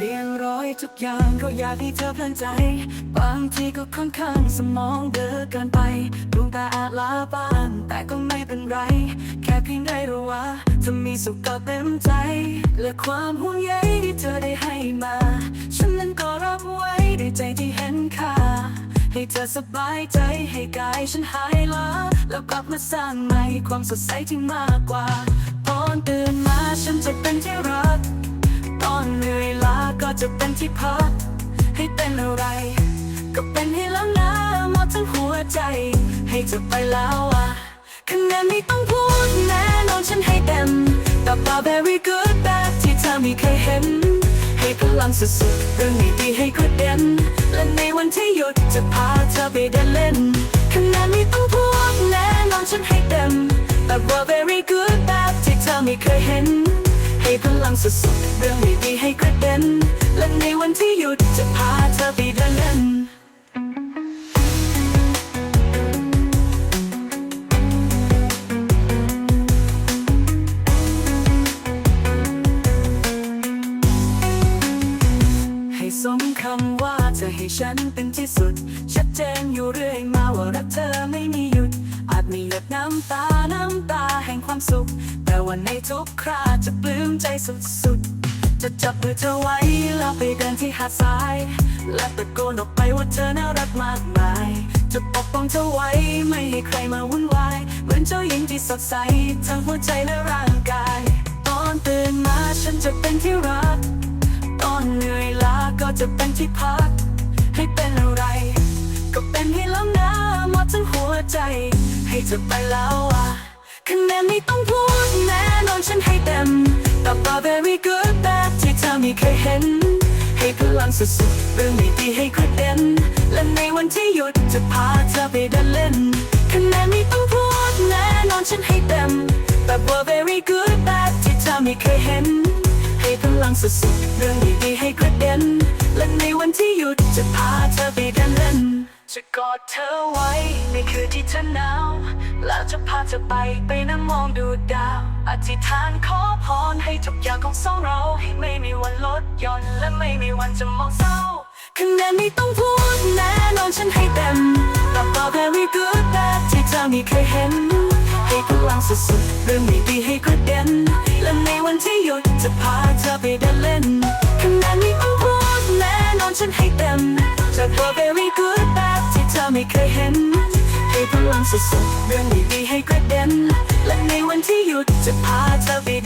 เรียร้อยทุกอย่างก็อยากให้เธอเพลินใจ บางทีก็ค่อนข้างสมองเดินเกินไปดวงตาอาจล้าบ้างแต่ก็ไม่เป็นไร แค่เพียงได้รู้ว่าเธอมีสุขก็เต็มใจ และความห่วงใยที่เธอได้ให้มา ฉันนั้นก็รับไว้ด้วยใจที่เห็นค่า ให้เธอสบายใจให้กายฉันหายล้า แล้วกลับมาสร้างใหม่ความสดใสที่มากกว่าตอนตื่นมาฉันจะเป็นที่รัก ที่พักให้เป็นอะไร ก็เป็นให้แล้วนะหมดทั้งหัวใจ ให้เธอไปแล้วอะคะแนนไม่ต้องพูดแน่นอนฉันให้เต็มแต่ป่า very good แบบที่เธอไม่เคยเห็น ให้พลังสุดๆเรื่องดีๆให้กระเด็นและในวันที่หยุดจะพาเธอไปเดินเล่นคะแนนไม่ต้องพูดแน่นอนฉันให้เต็มแต่ว่า very good แบบที่เธอไม่เคยเห็น พลังสุดๆเรื่องดีๆให้กระเด็น และในวันที่หยุดจะพาเธอไปเดินเล่นให้สมคำว่าเธอให้ฉันเป็นที่สุด ชัดเจนอยู่เรื่อยมาว่ารักเธอไม่มีหยุด อาจมีหยดน้ำตา น้ำตาแห่งความสุข แต่วันในทุกคราจะปลื้มใจสุดๆ จะจับมือเธอไว้แล้วไปเดินที่หาดทราย และตะโกนออกไปว่าเธอน่ารักมากมาย จะปกป้องเธอไว้ไม่ให้ใครมาวุ่นวาย เหมือนเจ้าหญิงที่สดใสทั้งหัวใจและร่างกาย ตอนตื่นมาฉันจะเป็นที่รัก ตอนเหนื่อยล้าก็จะเป็นที่พัก ให้เป็นอะไร ก็เป็นให้แล้วนะหมดทั้งหัวใจ ให้เธอไปแล้วอะคะแนนไม่ต้องพูดแน่นอนฉันให้เต็มแต่ป่า very good แบบที่เธอไม่เคยเห็น ให้พลังสุดๆเรื่องดีๆให้กระเด็นและในวันที่หยุดจะพาเธอไปเดินเล่นคะแนนไม่ต้องพูดแน่นอนฉันให้เต็มแบบว่า very good แบบที่เธอไม่เคยเห็น ให้พลังสุดๆเรื่องดีๆให้กระเด็นและในวันที่หยุดจะพาเธอไปเดินเล่น จะกอดเธอไว้ในคืนที่เธอหนาว แล้วจะพาเธอไปไปนั่งมองดูดาว อธิษฐานขอพรให้ทุกอย่างของสองเราให้ไม่มีวันลดหย่อนและไม่มีวันจะมองเศร้าคะแนนไม่ต้องพูดแน่นอนฉันให้เต็มต่บอก very good แบบที่เธอไม่เคยเห็น ให้พลังสุดๆเรื่องดีให้กระเด็น และในวันที่หยุดจะพาเธอไปเดินเล่นคะแนนไม่ต้องพูดแน่นอนฉันให้เต็มจากว่า very good ไม่เคยเห็น ให้พลังสุดๆเรื่องดีๆให้กระเด็น และในวันที่หยุดจะพาเธอไปด